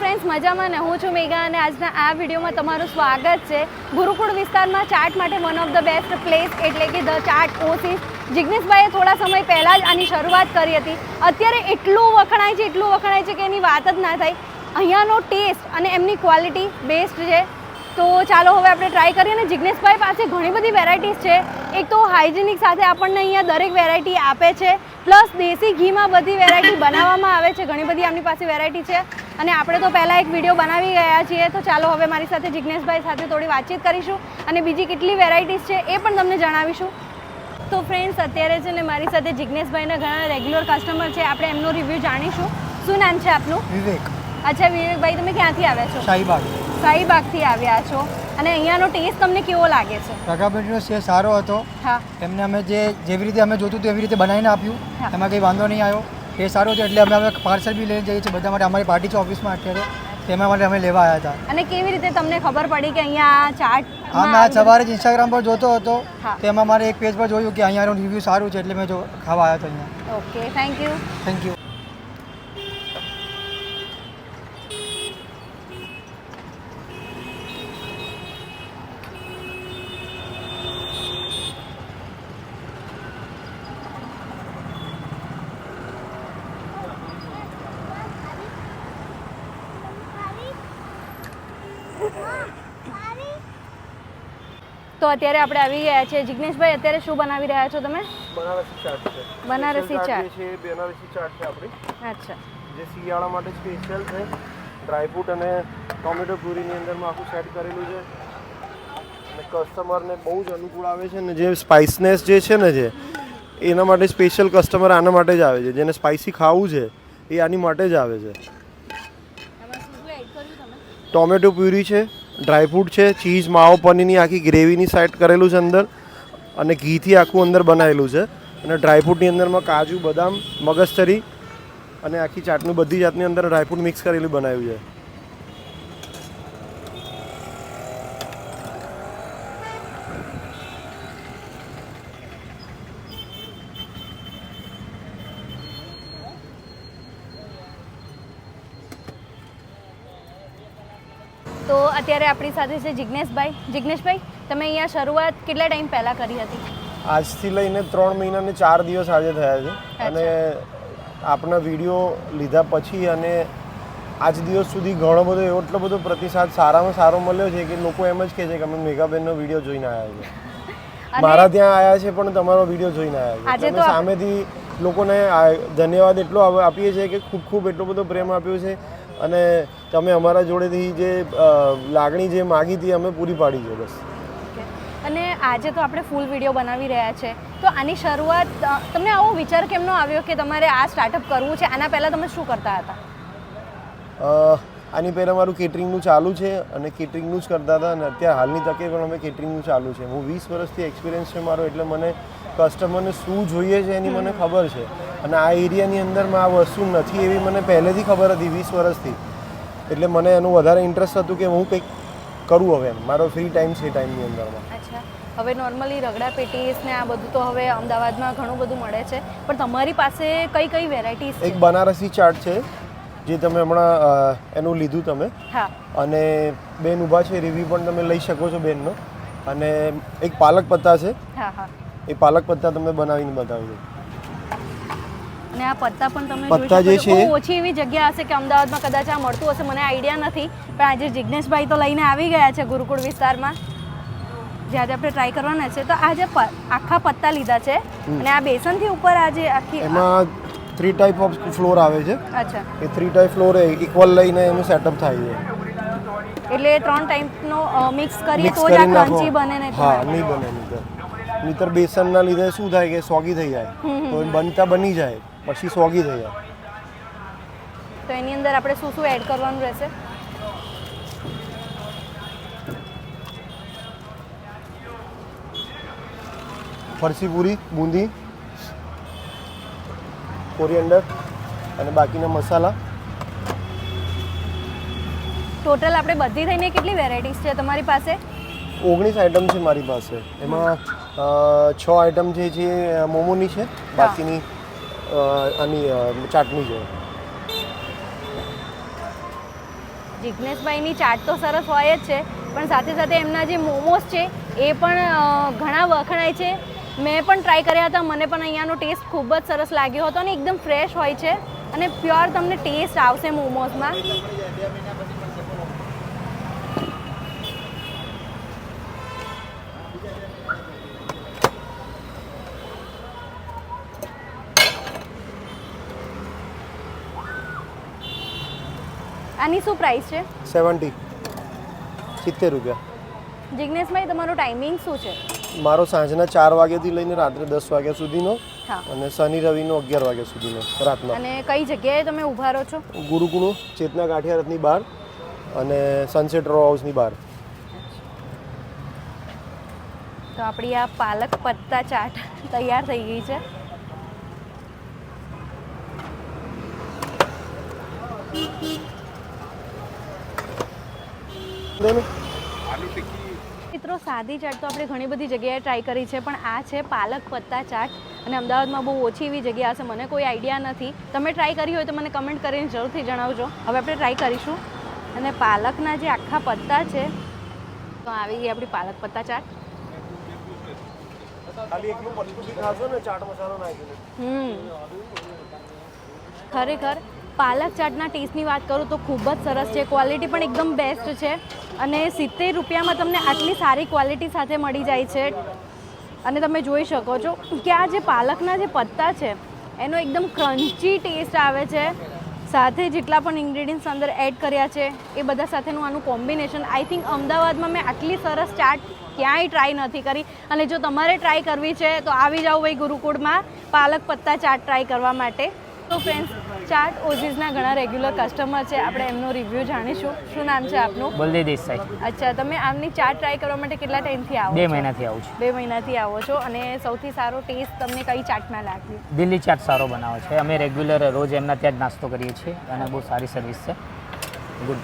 Friends મજામાં ને? હું છું મેઘા અને આજના આ વિડીયોમાં તમારું સ્વાગત છે. ગુરુકુળ વિસ્તારમાં ચાટ માટે one of the best place એટલે કે ધ ચાટ ઓસિસ. જિગ્નેશભાઈએ થોડા સમય પહેલાં જ આની શરૂઆત કરી હતી. અત્યારે એટલું વખણાય છે, એટલું વખણાય છે કે એની વાત જ ના થાય. અહીંયાનો ટેસ્ટ અને એમની ક્વોલિટી બેસ્ટ છે. તો ચાલો હવે આપણે ટ્રાય કરીએ અને જિગ્નેશભાઈ પાસે ઘણી બધી વેરાયટીઝ છે. એક તો હાઇજેનિક સાથે આપણને અહીંયા દરેક વેરાયટી આપે છે. પ્લસ દેશી ઘીમાં બધી વેરાયટી બનાવવામાં આવે છે. ઘણી બધી આમની પાસે વેરાયટી છે. અને આપણે તો પહેલાં એક વીડિયો બનાવી ગયા છીએ. તો ચાલો હવે મારી સાથે જિગ્નેશભાઈ સાથે થોડી વાતચીત કરીશું અને બીજી કેટલી વેરાયટીઝ છે એ પણ તમને જણાવીશું. તો ફ્રેન્ડ્સ અત્યારે છે ને મારી સાથે જિજ્ઞેશભાઈના ઘણા રેગ્યુલર કસ્ટમર છે. આપણે એમનો રિવ્યૂ જાણીશું. શું નામ છે આપનું? વિવેક. અચ્છા વિવેકભાઈ તમે ક્યાંથી આવ્યા છો? શાહીબાગ. શાહીબાગથી આવ્યા છો. અને અહીંયાનો ટેસ્ટ તમને કેવો લાગે છે? રકાબેટનો છે સારો હતો. હા. એમને અમે જે જેવી રીતે અમે જોતું હતું એવી રીતે બનાવીને આપ્યું. એમાં કંઈ વાંધો નહીં આવ્યો. એ સારો છે એટલે અમે અમે પાર્સલ બી લઈને જઈએ છીએ. બધા માટે અમારી પાર્ટી છે ઓફિસમાં અત્યારે. તેમાં માટે અમે લેવા આવ્યા હતા. અને કેવી રીતે તમને ખબર પડી કે અહીંયા ચાટ હા મેં આજ સવારે જ ઇન્સ્ટાગ્રામ પર જોતો હતો. તેમાં મારે એક પેજ પર જોયું કે અહીંયાનું રિવ્યૂ સારું છે એટલે મેં જો ખાવા આવ્યો હતો અહીંયા. Okay thank you thank you તો અત્યારે આપણે આવી ગયા છે જિગ્નેશભાઈ અત્યારે શું બનાવી રહ્યા છો તમે? બનારસી ચાટ છે. બનારસી ચાટ. છે બનારસી ચાટ છે આપણી. અચ્છા. જે શિયાળા માટે સ્પેશિયલ છે. ડ્રાયફ્રૂટ અને ટોમેટો પ્યુરીની અંદરમાં આખું સેટ કરેલું છે. અને કસ્ટમરને બહુ જ અનુકૂળ આવે છે ને જે સ્પાઇસનેસ જે છે ને જે એના માટે સ્પેશિયલ કસ્ટમર આના માટે જ આવે છે. જેને સ્પાઇસી ખાવું છે એ આની માટે જ આવે છે. ટોમેટો પ્યુરી છે ડ્રાયફ્રૂટ છે, ચીઝ, માવો, પનીરની આખી ગ્રેવીની સેટ કરેલું છે અંદર અને ઘીથી આખું અંદર બનાવેલું છે. અને ડ્રાયફ્રૂટની અંદરમાં કાજુ, બદામ, મગજતરી અને આખી ચાટનું બધી જાતની અંદર ડ્રાયફ્રૂટ મિક્સ કરેલું બનાવ્યું છે. તો અત્યારે આપણી સાથે છે જિગ્નેશભાઈ. જિગ્નેશભાઈ તમે અહીંયા શરૂઆત કેટલા ટાઈમ પહેલાં કરી હતી? આજથી લઈને ત્રણ મહિના ને ચાર દિવસ આજે થયા છે. અને આપણા વીડિયો લીધા પછી અને આજ દિવસ સુધી ઘણો બધો એવો એટલો બધો પ્રતિસાદ સારામાં સારો મળ્યો છે કે લોકો એમ જ કહે છે કે અમે મેઘાબેનનો વીડિયો જોઈને આવ્યા છે મારા ત્યાં આવ્યા છે પણ તમારો વીડિયો જોઈને આવ્યા છે. અને સામેથી લોકોને ધન્યવાદ એટલો આપીએ છીએ કે ખૂબ ખૂબ એટલો બધો પ્રેમ આપ્યો છે. અને તમે અમારા જોડેથી જે લાગણી જે માગી હતી અમે પૂરી પાડી છે બસ. અને આજે તો આપણે ફૂલ વીડિયો બનાવી રહ્યા છે. તો આની શરૂઆત તમને આવો વિચાર કેમનો આવ્યો કે તમારે આ સ્ટાર્ટઅપ કરવું છે? આના પહેલાં તમે શું કરતા હતા? આની પહેલાં મારું કેટરિંગનું ચાલુ છે અને કેટરિંગનું જ કરતા હતા અને અત્યારે હાલની તકે પણ અમે કેટરિંગનું ચાલુ છે. હું વીસ વર્ષથી એક્સપિરિયન્સ છે મારો એટલે મને કસ્ટમરને શું જોઈએ છે એની મને ખબર છે. અને આ એરિયાની અંદરમાં આ વસ્તુ નથી એવી મને પહેલેથી ખબર હતી વીસ વર્ષથી. એટલે મને એનું વધારે ઇન્ટરેસ્ટ હતું કે હું કંઈક કરું હવે મારો ફ્રી ટાઈમ છે ટાઈમની અંદરમાં. અચ્છા. હવે નોર્મલી રગડા પેટીસ ને આ બધું તો હવે અમદાવાદમાં ઘણું બધું મળે છે. પણ તમારી પાસે કઈ કઈ વેરાયટીઝ એક બનારસી ચાટ છે જે તમે હમણાં એનું લીધું તમે. હા. અને બેન ઊભા છે રિવ્યૂ પણ તમે લઈ શકો છો બેનનો. અને એક પાલક પત્તા છે. હા હા. એ પાલક પત્તા તમને બનાવીને બતાવજો અને આ પત્તા પણ તમે પત્તા જે છે- ઓછી એવી જગ્યા હશે કે અમદાવાદમાં કદાચ આ મળતું હશે. મને આઈડિયા નથી પણ આજે જિજ્ઞેશભાઈ તો લઈને આવી ગયા છે ગુરુકુળ વિસ્તારમાં. જે આજે આપણે ટ્રાય કરવાના છે. તો આજે આખા પત્તા લીધા છે અને આ બેસનથી ઉપર આજે આખી એમાં થ્રી ટાઈપ ઓફ ફ્લોર આવે છે. અચ્છા. એ થ્રી ટાઈપ ફ્લોર ઇક્વલ લઈને એનું સેટઅપ થાય છે. એટલે ત્રણ ટાઈપનો મિક્સ કરીએ તો જ આ કરી ક્રન્ચી બને ને હા નહીં બને નહીં નહીતર બેસનના લીધે શું થાય કે સોગી થઈ જાય. તો બનતા બની જાય. પછી સોગી થઈ જાય તો એની અંદર આપણે શું શું એડ કરવાનું રહેશે? ફરસી પૂરી બુંદી કોરિયન્ડર અને બાકીના મસાલા. ટોટલ આપણે બધી થઈને કેટલી વેરાયટીઝ છે તમારી પાસે? ઓગણીસ આઇટમ છે મારી પાસે. એમાં છ આઇટમ જે છે મોમોની છે બાકીની આની ચાટની છે. જિજ્ઞેશભાઈની ચાટ તો સરસ હોય જ છે, પણ સાથે સાથે એમના જે મોમોસ છે, એ પણ ઘણા વખણાય છે. મેં પણ ટ્રાય કર્યા હતા, મને પણ અહીંયાનો ટેસ્ટ ખૂબ જ સરસ લાગ્યો હતો અને એકદમ ફ્રેશ હોય છે. અને પ્યોર તમને ટેસ્ટ આવશે મોમોઝમાં. આની શું પ્રાઇસ છે? સેવન્ટી સિત્તેર રૂપિયા. જિજ્ઞેશભાઈ તમારો ટાઈમિંગ શું છે? મારો સાંજના ચાર વાગ્યાથી લઈને રાત્રે દસ વાગ્યા સુધીનો અને શનિ રવિનો અગિયાર વાગ્યા સુધીનો રાતના. અને કઈ જગ્યાએ તમે ઊભા રહો છો? ગુરુકુળો ચેતના કાઠિયારથની બહાર અને સનસેટ રો હાઉસની બહાર. તો આપણી આ પાલક પત્તા ચાટ તૈયાર થઈ ગઈ છે. બરાબર? મિત્રો સાદી ચાટ તો આપણે ઘણી બધી જગ્યાએ ટ્રાય કરી છે પણ આ છે પાલક પત્તા ચાટ. અને અમદાવાદમાં બહુ ઓછી એવી જગ્યા હશે મને કોઈ આઈડિયા નથી. તમે ટ્રાય કરી હોય તો મને કમેન્ટ કરીને જરૂરથી જણાવજો. હવે આપણે ટ્રાય કરીશું. અને પાલકના જે આખા પત્તા છે તો આવી ગઈ આપણી પાલક પત્તા ચાટ. હમ. ખરેખર પાલક ચાટના ટેસ્ટની વાત કરું તો ખૂબ જ સરસ છે. ક્વોલિટી પણ એકદમ બેસ્ટ છે. અને સિત્તેર રૂપિયામાં તમને આટલી સારી ક્વોલિટી સાથે મળી જાય છે. અને તમે જોઈ શકો છો કે આ જે પાલકના જે પત્તા છે, એનો એકદમ ક્રન્ચી ટેસ્ટ આવે છે. સાથે જેટલા પણ ઇન્ગ્રેડિયન્ટ્સ અંદર એડ કર્યા છે, એ બધા સાથેનું આનું કોમ્બિનેશન આઈ થિંક અમદાવાદમાં મેં આટલી સરસ ચાટ ક્યાંય ટ્રાય નથી કરી. અને જો તમારે ટ્રાય કરવી છે, તો આવી જાઓ ભાઈ ગુરુકુળમાં પાલક પત્તા ચાટ ટ્રાય કરવા માટે. તો ફ્રેન્ડ્સ ચાટ ઓઝીઝના ઘણા રેગ્યુલર કસ્ટમર છે. આપણે એમનો રિવ્યૂ જાણીશું. શું નામ છે આપનું? બલદેવ દેસાઈ. અચ્છા તમે આમની ચાટ ટ્રાય કરવા માટે કેટલા ટાઈમથી આવો બે? મહિનાથી આવું છું. બે મહિનાથી આવો છો અને સૌથી સારો ટેસ્ટ તમને કઈ ચાટમાં લાગ્યું દિલ્હી ચાટ સારો બનાવે છે. અમે રેગ્યુલર રોજ એમના ત્યાં જ નાસ્તો કરીએ છીએ અને બહુ સારી સર્વિસ છે. ગુડ